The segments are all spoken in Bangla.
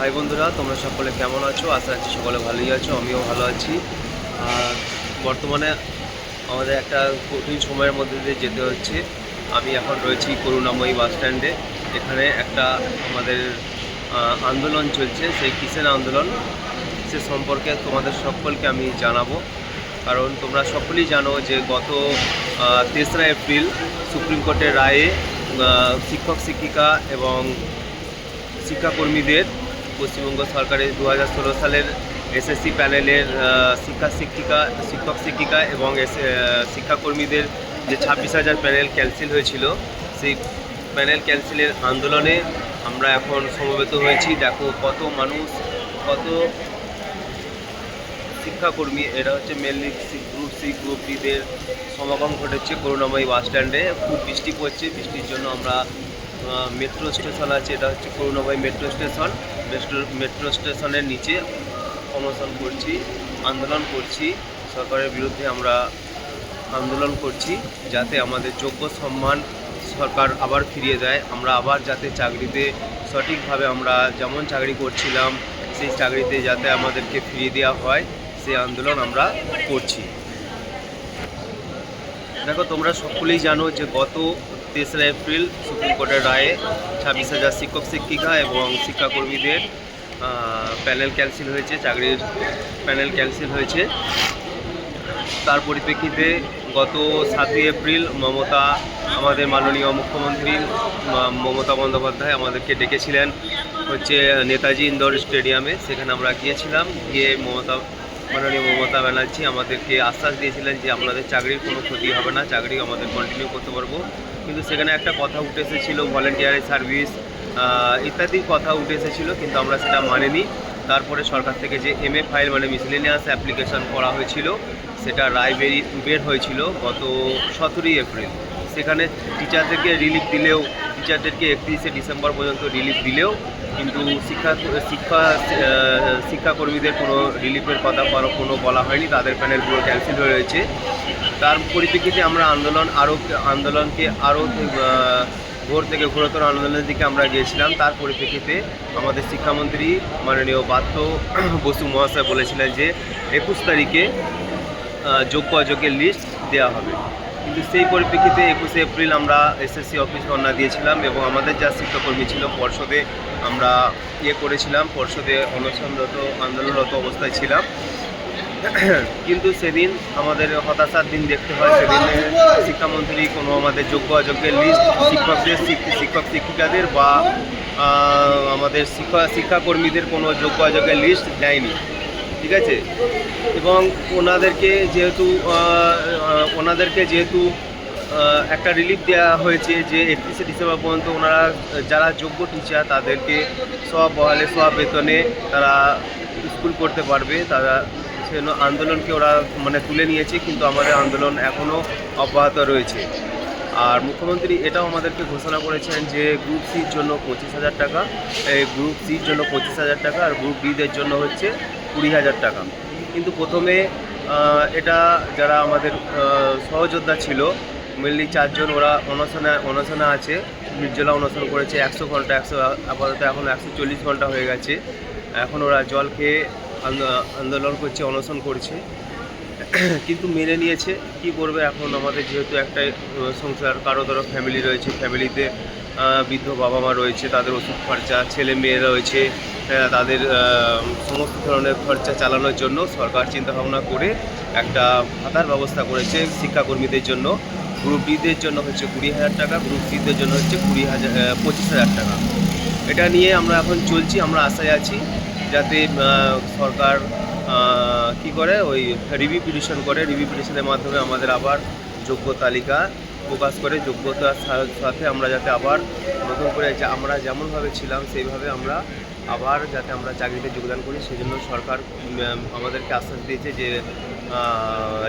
ভাই বন্ধুরা, তোমরা সকলে কেমন আছো? আশা রাখছি সকলে ভালোই আছো, আমিও ভালো আছি। বর্তমানে আমাদের একটা কঠিন সময়ের মধ্যে দিয়ে যেতে হচ্ছে। আমি এখন রয়েছি করুণাময়ী বাস স্ট্যান্ডে। এখানে একটা আমাদের আন্দোলন চলছে, সেই কিসের আন্দোলন? সে সম্পর্কে তোমাদের সকলকে আমি জানাব। কারণ তোমরা সকলেই জানো যে গত তেসরা এপ্রিল সুপ্রিম কোর্টের রায়ে শিক্ষক শিক্ষিকা এবং শিক্ষাকর্মীদের পশ্চিমবঙ্গ সরকারের দু হাজার ষোলো সালের এসএসসি প্যানেলের শিক্ষা শিক্ষিকা, শিক্ষক শিক্ষিকা এবং শিক্ষাকর্মীদের যে ছাব্বিশ হাজার প্যানেল ক্যান্সেল হয়েছিল, সেই প্যানেল ক্যান্সেলের আন্দোলনে আমরা এখন সমবেত হয়েছি। দেখো কত মানুষ, কত শিক্ষাকর্মী, এরা হচ্ছে মেনলি গ্রুপ সি গ্রুপ ডিদের সমাগম ঘটেছে করুণাময়ী বাস স্ট্যান্ডে খুব বৃষ্টি পড়ছে, বৃষ্টির জন্য আমরা মেট্রো স্টেশন আছে, এটা হচ্ছে Karunamoyee metro station metro metro স্টেশনের নিচে অনশন করছি, আন্দোলন করছি, সরকারের বিরুদ্ধে আমরা আন্দোলন করছি, যাতে আমাদের যোগ্য সম্মান সরকার আবার ফিরিয়ে দেয়। আমরা আবার যাতে চাকরিতে সঠিকভাবে আমরা যেমন চাকরি করছিলাম, সেই চাকরিতে যাতে আমাদেরকে ফিরিয়ে দেওয়া হয়, সেই আন্দোলন আমরা করছি। দেখো, তোমরা সকলেই জানো যে গত তেসরা এপ্রিল সুপ্রিম কোর্টের রায়ে ছাব্বিশ হাজার শিক্ষক, শিক্ষিকা এবং শিক্ষাকর্মীদের প্যানেল ক্যান্সেল হয়েছে, চাকরির প্যানেল ক্যান্সেল হয়েছে। তার পরিপ্রেক্ষিতে গত সাতই এপ্রিল মমতা, আমাদের মাননীয় মুখ্যমন্ত্রী মমতা বন্দ্যোপাধ্যায় আমাদেরকে ডেকেছিলেন হচ্ছে নেতাজি ইন্দোর স্টেডিয়ামে। সেখানে আমরা গিয়েছিলাম, গিয়ে মমতা, মাননীয় মমতা ব্যানার্জি আমাদেরকে আশ্বাস দিয়েছিলেন যে আপনাদের চাকরির কোনো ক্ষতি হবে না, চাকরি আমাদের কন্টিনিউ করতে পারব। কিন্তু সেখানে একটা কথা উঠে এসেছিল ভলেন্টিয়ারি সার্ভিস ইত্যাদি কথা উঠে এসেছিল, কিন্তু আমরা সেটা মানিনি। তারপরে সরকার থেকে যে এম এ ফাইল মানে মিসলেনিয়াস অ্যাপ্লিকেশন করা হয়েছিল, সেটা রায় বেরি বের হয়েছিল গত সতেরোই এপ্রিল। সেখানে টিচারদেরকে রিলিফ দিলেও টিচারদেরকে একত্রিশে ডিসেম্বর পর্যন্ত রিলিফ দিলেও, কিন্তু শিক্ষা শিক্ষা শিক্ষাকর্মীদের কোনো রিলিফের কথা কোনো বলা হয়নি, তাদের প্যানেল পুরো ক্যান্সেল হয়ে রয়েছে। তার পরিপ্রেক্ষিতে আমরা আন্দোলন আরও আন্দোলনকে আরও ভোর থেকে ঘোরতর আন্দোলনের দিকে আমরা গিয়েছিলাম। তার পরিপ্রেক্ষিতে আমাদের শিক্ষামন্ত্রী মাননীয় বাত্য বসু মহাশয় বলেছিলেন যে, একুশ তারিখে যোগ্য অযোগ্যের লিস্ট দেওয়া হবে। কিন্তু সেই পরিপ্রেক্ষিতে একুশে এপ্রিল আমরা এসএসসি অফিস ধর্ণা দিয়েছিলাম এবং আমাদের যা শিক্ষাকর্মী ছিল, পর্ষদে আমরা ইয়ে করেছিলাম, পর্ষদে অনশনরত, আন্দোলনরত অবস্থায় ছিলাম। কিন্তু সেদিন আমাদের হতাশার দিন দেখতে হয়, সেদিন শিক্ষামন্ত্রী কোনো আমাদের যোগ্য অযোগ্যের লিস্ট শিক্ষকদের শিক- শিক্ষক শিক্ষিকাদের বা আমাদের শিক্ষা, শিক্ষাকর্মীদের কোনো যোগ্য অযোগ্যের লিস্ট দেয়নি, ঠিক আছে? এবং ওনাদেরকে যেহেতু ওনাদেরকে যেহেতু একটা রিলিফ দেওয়া হয়েছে যে একত্রিশে ডিসেম্বর পর্যন্ত ওনারা যারা যোগ্য টিচার তাদেরকে সব বহালে সব বেতনে তারা স্কুল করতে পারবে, তারা আন্দোলনকে ওরা মানে তুলে নিয়েছে, কিন্তু আমাদের আন্দোলন এখনও অব্যাহত রয়েছে। আর মুখ্যমন্ত্রী এটাও আমাদেরকে ঘোষণা করেছেন যে গ্রুপ সির জন্য পঁচিশ হাজার টাকা, এই গ্রুপ সির জন্য পঁচিশ হাজার টাকা আর গ্রুপ ডিদের জন্য হচ্ছে কুড়ি হাজার টাকা। কিন্তু প্রথমে এটা যারা আমাদের সহযোদ্ধা ছিল মেনলি চারজন ওরা অনশনে অনশনে আছে, নির্জলা অনশন করেছে, একশো ঘণ্টা, একশো, আপাতত এখন একশো চল্লিশ ঘণ্টা হয়ে গেছে। এখন ওরা জল খেয়ে আন্দোলন করছে, অনশন করছে। কিন্তু মেনে নিয়েছে, কি করবে এখন আমাদের যেহেতু একটাই সংসার, কারও ধরো ফ্যামিলি রয়েছে ফ্যামিলিতে বৃদ্ধ বাবা মা রয়েছে, তাদের ওষুধ খরচা, ছেলে মেয়ে রয়েছে তাদের সমস্ত ধরনের খরচা চালানোর জন্য সরকার চিন্তা ভাবনা করে একটা ভাতার ব্যবস্থা করেছে শিক্ষাকর্মীদের জন্য। গ্রুপ ডিদের জন্য হচ্ছে কুড়ি হাজার টাকা গ্রুপ সিদের জন্য হচ্ছে কুড়ি হাজার পঁচিশ হাজার টাকা। এটা নিয়ে আমরা এখন চলছি, আমরা আশায় আছি। যাতে সরকার কি করে, ওই রিভিউ পিটিশন করে। রিভিউ পিটিশনের মাধ্যমে আমাদের আবার যোগ্য তালিকা প্রকাশ করে, যোগ্যতার সাথে আমরা যাতে আবার নতুন করে আমরা যেমনভাবে ছিলাম, সেইভাবে আমরা আবার যাতে আমরা চাকরিতে যোগদান করি। সেজন্য সরকার আমাদেরকে আশ্বাস দিয়েছে যে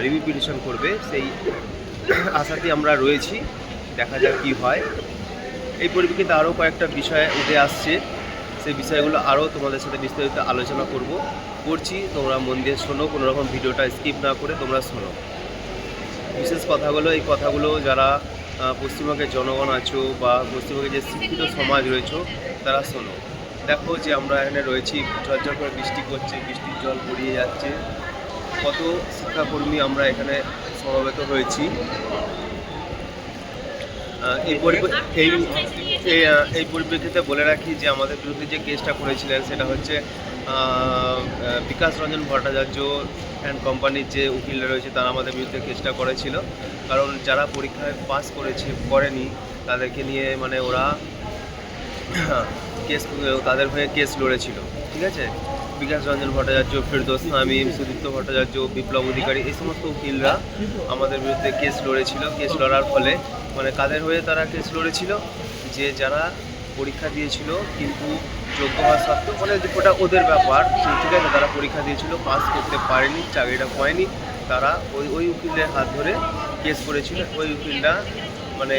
রিভিউ পিটিশন করবে। সেই আশাতেই আমরা রয়েছি। দেখা যাক কী হয়। এই পরিপ্রেক্ষিতে আরও কয়েকটা বিষয় উঠে আসছে। সেই বিষয়গুলো আরও তোমাদের সাথে বিস্তারিত আলোচনা করব। করছি, তোমরা মন দিয়ে শোনো, কোনো রকম ভিডিওটা স্কিপ না করে তোমরা শোনো। বিশেষ কথাগুলো, এই কথাগুলো যারা পশ্চিমবঙ্গের জনগণ আছো বা পশ্চিমবঙ্গের যে শিক্ষিত সমাজ রয়েছে, তারা শোনো। দেখো যে আমরা এখানে রয়েছি, ঝরঝর করে বৃষ্টি পড়ছে, বৃষ্টির জল গড়িয়ে যাচ্ছে। কত শিক্ষাকর্মী আমরা এখানে সমবেত হয়েছি। এই এই পরিপ্রেক্ষিতে বলে রাখি যে আমাদের বিরুদ্ধে যে কেসটা করেছিলেন সেটা হচ্ছে বিকাশ রঞ্জন ভট্টাচার্য অ্যান্ড কোম্পানির যে উকিলরা রয়েছে তারা আমাদের বিরুদ্ধে কেসটা করেছিল। কারণ যারা পরীক্ষায় পাস করেছে, করেনি, তাদেরকে নিয়ে মানে ওরা কেস, তাদের হয়ে কেস লড়েছিল, ঠিক আছে? বিকাশ রঞ্জন ভট্টাচার্য, ফিরদোস নামিম সুদীপ্ত ভট্টাচার্য, বিপ্লব অধিকারী, এই সমস্ত উকিলরা আমাদের বিরুদ্ধে কেস লড়েছিল। কেস লড়ার ফলে মানে কাদের হয়ে তারা কেস লড়েছিল, যে যারা পরীক্ষা দিয়েছিল, কিন্তু যোগ্য হওয়া সত্ত্বেও মানে ওটা ওদের ব্যাপার ঠিক আছে, তারা পরীক্ষা দিয়েছিল পাস করতে পারেনি, চাকরিটা পায়নি, তারা ওই ওই উকিলের হাত ধরে কেস করেছিল, ওই উকিলরা মানে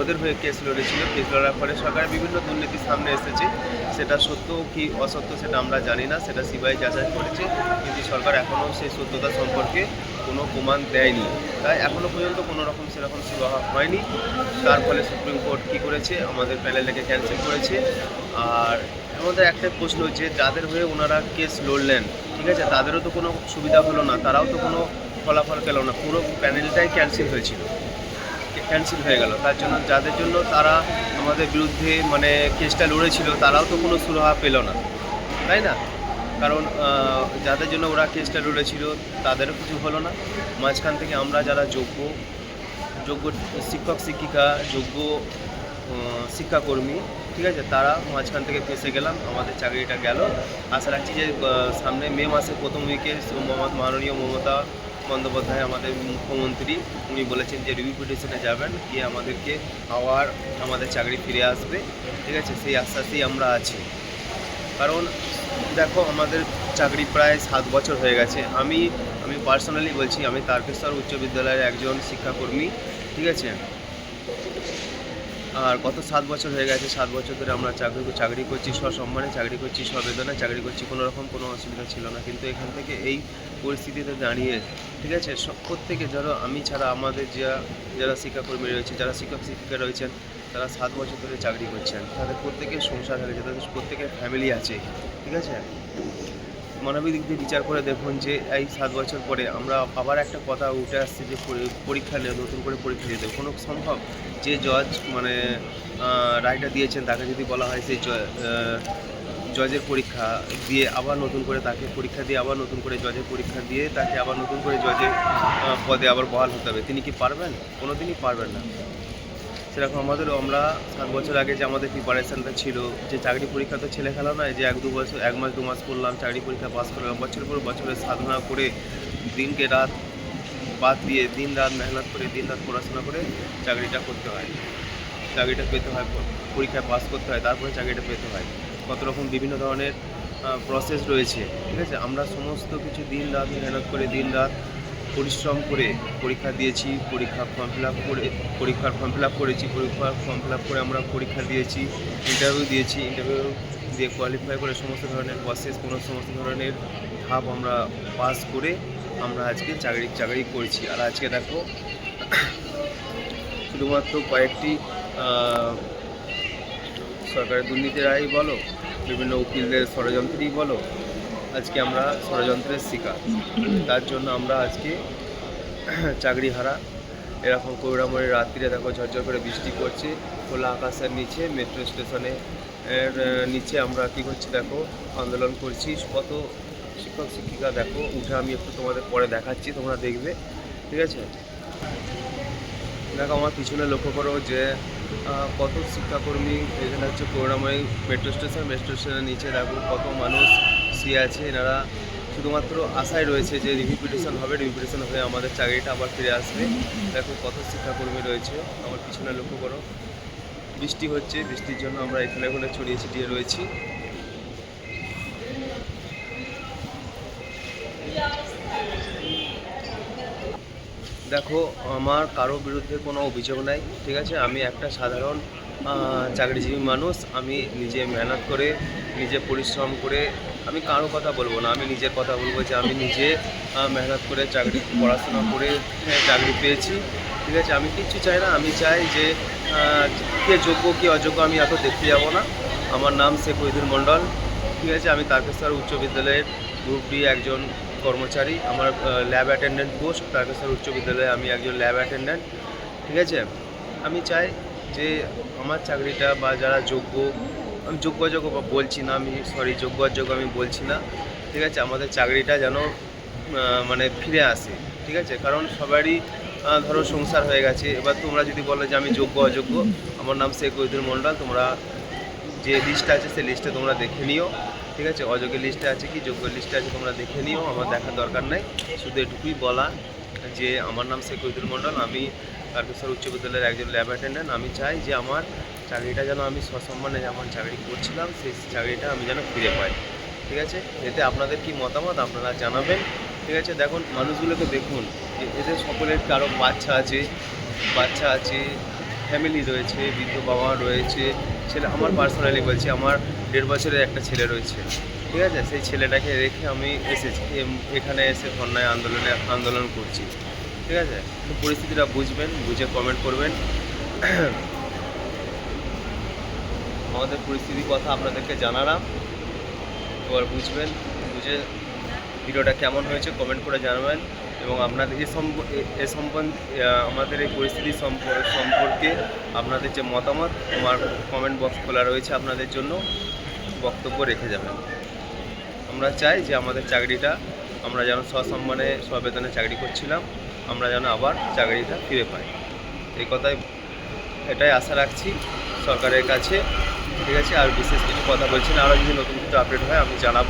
ওদের হয়ে কেস লড়েছিল কেস লড়ার ফলে সরকারের বিভিন্ন দুর্নীতি সামনে এসেছে, সেটা সত্য কি অসত্য সেটা আমরা জানি না, সেটা সিবিআই যাচাই করেছে, কিন্তু সরকার এখনও সেই সত্যতা সম্পর্কে কোনো প্রমাণ দেয়নি। তাই এখনও পর্যন্ত কোনো রকম সেরকম সুরাহা হয়নি। তার ফলে সুপ্রিম কোর্ট কী করেছে, আমাদের প্যানেলটাকে ক্যান্সেল করেছে। আর আমাদের একটাই প্রশ্ন যে যাদের হয়ে ওনারা কেস লড়লেন, ঠিক আছে, তাদেরও তো কোনো সুবিধা হলো না, তারাও তো কোনো ফলাফল পেল না। পুরো প্যানেলটাই ক্যান্সেল হয়েছিল। ক্যান্সেল হয়ে গেল। তার জন্য, যাদের জন্য তারা আমাদের বিরুদ্ধে মানে কেসটা লড়েছিল, তারাও তো কোনো সুরাহা পেল না। তাই না? কারণ যাদের জন্য ওরা কেসটা লড়েছিল তাদেরও কিছু হলো না। মাঝখান থেকে আমরা যারা যোগ্য যোগ্য শিক্ষক, শিক্ষিকা, যোগ্য শিক্ষাকর্মী, ঠিক আছে, তারা মাঝখান থেকে ফেসে গেলাম, আমাদের চাকরিটা গেল। আশা রাখছি যে সামনে মে মাসের প্রথম উইকে মাননীয় মমতা বন্দ্যোপাধ্যায়, আমাদের মুখ্যমন্ত্রী, উনি বলেছেন যে রিভিউ পিটিশনে যাবেন, গিয়ে আমাদেরকে আবার আমাদের চাকরি ফিরে আসবে। ঠিক আছে, সেই আশ্বাসেই আমরা আছি। কারণ দেখো, আমাদের চাকরি প্রায় সাত বছর হয়ে গেছে। আমি আমি পার্সোনালি বলছি, আমি তারকেশ্বর উচ্চ বিদ্যালয়ের একজন শিক্ষাকর্মী, ঠিক আছে? আর গত সাত বছর হয়ে গেছে, সাত বছর ধরে আমরা চাকরি চাকরি করছি সসম্মানে চাকরি করছি সবেদনায় চাকরি করছি, কোনো রকম কোনো অসুবিধা ছিল না। কিন্তু এখান থেকে এই পরিস্থিতিতে দাঁড়িয়ে, ঠিক আছে? সব প্রত্যেকে, ধরো, আমি ছাড়া আমাদের যা, যারা শিক্ষাকর্মী রয়েছে, যারা শিক্ষক শিক্ষিকা রয়েছেন তারা সাত বছর ধরে চাকরি করছেন। তাদের প্রত্যেকের সংসার হয়েছে তাদের প্রত্যেকের ফ্যামিলি আছে, ঠিক আছে? মানবিক দিক দিয়ে বিচার করে দেখুন যে এই সাত বছর পরে আমরা আবার একটা কথা উঠে আসছে যে পরি- পরীক্ষা নেই নতুন করে পরীক্ষা দিতে। কোনো সম্ভব? যে জজ মানে রায়টা দিয়েছেন, তাকে যদি বলা হয় সেই জজের পরীক্ষা দিয়ে আবার নতুন করে তাকে পরীক্ষা দিয়ে আবার নতুন করে জজের পরীক্ষা দিয়ে তাকে আবার নতুন করে জজের পদে আবার বহাল হতে হবে। তিনি কি পারবেন? কোনো দিনই পারবেন না। সেরকম আমাদেরও আমরা সাত বছর আগে যে আমাদের প্রিপারেশানটা ছিল, যে চাকরি পরীক্ষা তো ছেলে খেলা নয়, যে এক দু বছর, এক মাস, দু মাস পড়লাম, চাকরি পরীক্ষা পাস করলাম বছর পর বছরের সাধনা করে দিনকে রাত বাদ দিয়ে দিন রাত মেহনত করে, দিন রাত পড়াশোনা করে চাকরিটা করতে হয়। চাকরিটা পেতে হয়, পরীক্ষায় পাস করতে হয়, তারপরে চাকরিটা পেতে হয়। কত রকম বিভিন্ন ধরনের প্রসেস রয়েছে, ঠিক আছে? আমরা সমস্ত কিছু দিন রাত মেহনত করে, দিন রাত পরিশ্রম করে পরীক্ষা দিয়েছি, পরীক্ষা ফর্ম ফিল করে, পরীক্ষার ফর্ম ফিল করেছি, পরীক্ষার ফর্ম ফিল করে আমরা পরীক্ষা দিয়েছি ইন্টারভিউ দিয়েছি ইন্টারভিউ দিয়ে কোয়ালিফাই করে সমস্ত ধরনের প্রসেস কোনো সমস্ত ধরনের ধাপ আমরা পাস করে আমরা আজকে চাকরি চাকরি করছি। আর আজকে দেখো, শুধুমাত্র কয়েকটি সরকারের দুর্নীতির রায় বলো, বিভিন্ন উকিলদের ষড়যন্ত্রই বলো আজকে আমরা ষড়যন্ত্রের শিকার। তার জন্য আমরা আজকে চাকরি হারা এরকম করুণাময়ী রাত্রিরে দেখো ঝরঝর করে বৃষ্টি পড়ছে, খোলা আকাশের নিচে মেট্রো স্টেশনে এর নিচে আমরা কী করছি দেখো, আন্দোলন করছি। কত শিক্ষক, শিক্ষিকা দেখো, উঠে আমি একটু তোমাদের পরে দেখাচ্ছি, তোমরা দেখবে, ঠিক আছে? দেখো আমার পিছনে লক্ষ্য করো যে কত শিক্ষাকর্মী, এখানে হচ্ছে করুণাময়ী মেট্রো স্টেশন মেট্রো স্টেশনের নিচে দেখো, কত মানুষ শুয়ে আছে। এনারা শুধুমাত্র আশায় রয়েছে যে রিভিপিটেশন হবে রিভিপিটেশন হয়ে আমাদের চাকরিটা আবার ফিরে আসবে। দেখো কত শিক্ষাকর্মী রয়েছে। আমার পিছনে লক্ষ্য করো, বৃষ্টি হচ্ছে, বৃষ্টির জন্য আমরা এখানে ওখানে ছড়িয়ে ছিটিয়ে রয়েছি। দেখো, আমার কারও বিরুদ্ধে কোনো অভিযোগ নাই, ঠিক আছে? আমি একটা সাধারণ চাকরিজীবী মানুষ। আমি নিজে মেহনত করে নিজে পরিশ্রম করে আমি কারও কথা বলব না আমি নিজের কথা বলব যে আমি নিজে মেহনত করে চাকরি পড়াশোনা করে হ্যাঁ, চাকরি পেয়েছি ঠিক আছে? আমি কিচ্ছু চাই না আমি চাই যে কে যোগ্য কি অযোগ্য আমি এত দেখতে যাব না। আমার নাম শেখ ওহিদুল মণ্ডল ঠিক আছে? আমি তারকেশ্বর উচ্চ বিদ্যালয়ের গ্রুপ ডি একজন কর্মচারী আমার ল্যাব অ্যাটেন্ডেন্ট পোস্ট তারকেশ্বর উচ্চ বিদ্যালয়ে আমি একজন ল্যাব অ্যাটেন্ডেন্ট ঠিক আছে? আমি চাই যে আমার চাকরিটা বা যারা যোগ্য আমি যোগ্য অযোগ্য বলছি না, আমি সরি যোগ্য অযোগ্য আমি বলছি না, ঠিক আছে? আমাদের চাকরিটা যেন মানে ফিরে আসে, ঠিক আছে? কারণ সবারই ধরো সংসার হয়ে গেছে, এবার তোমরা যদি বলো যে আমি যোগ্য, অযোগ্য, আমার নাম শেখ ওহিদুল মন্ডল, তোমরা যে লিস্ট আছে সেই লিস্টে তোমরা দেখে নিও, ঠিক আছে? অযোগ্যের লিস্টে আছে কি যোগ্য লিস্টে আছে তোমরা দেখে নিও, আমার দেখার দরকার নেই, শুধু এটুকুই বলা যে আমার নাম শেখ ওহিদুল মন্ডল, আমি তারকেশ্বর উচ্চ বিদ্যালয়ের একজন ল্যাব অ্যাটেন্ডেন্ট আমি চাই যে আমার চাকরিটা যেন আমি সসম্মানে যেমন চাকরি করছিলাম, সেই চাকরিটা আমি যেন ফিরে পাই। ঠিক আছে? এতে আপনাদের কি মতামত? আপনারা জানাবেন। ঠিক আছে? দেখুন, মানুষগুলোকে দেখুন, যে এদের সকলের কারও বাচ্চা আছে বাচ্চা আছে ফ্যামিলি রয়েছে, বৃদ্ধ বাবা রয়েছে, ছেলে, আমার পার্সোনালি বলছি, আমার দেড় বছরের একটা ছেলে রয়েছে। ঠিক আছে? সেই ছেলেটাকে রেখে আমি এসেছি এখানে এসে ধর্নায় আন্দোলনে আন্দোলন করছি। ঠিক আছে? পরিস্থিতিটা বুঝবেন, বুঝে কমেন্ট করবেন। আমাদের পরিস্থিতির কথা আপনাদেরকে জানালাম। এবার বুঝবেন, বুঝে ভিডিওটা কেমন হয়েছে কমেন্ট করে জানাবেন। এবং আপনাদের এ এ- সম্বন্ধে আমাদের এই পরিস্থিতি সম্প- সম্পর্কে আপনাদের যে মতামত আমার কমেন্ট বক্স খোলা রয়েছে আপনাদের জন্য, বক্তব্য রেখে যাবেন। আমরা চাই যে আমাদের চাকরিটা, আমরা যেন সসম্মানে, সবেতনে চাকরি করছিলাম, আমরা যেন আবার চাকরিটা ফিরে পাই। এই কথাই, এটাই আশা রাখছি সরকারের কাছে। ঠিক আছে, আর বিশেষ কিছু কথা বলছি না। আরও যদি নতুন কিছু আপডেট হয়, আমি জানাব।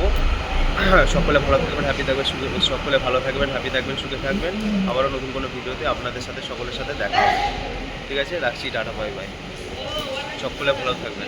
সকলে ভালো থাকবেন হ্যাপি থাকবেন সুখে সকলে ভালো থাকবেন হ্যাপি থাকবেন, সুখে থাকবেন। আবারও নতুন কোনো ভিডিওতে আপনাদের সাথে, সকলের সাথে দেখা হবে। ঠিক আছে, রাখছি, টাটা বাই বাই সকলে ভালো থাকবেন।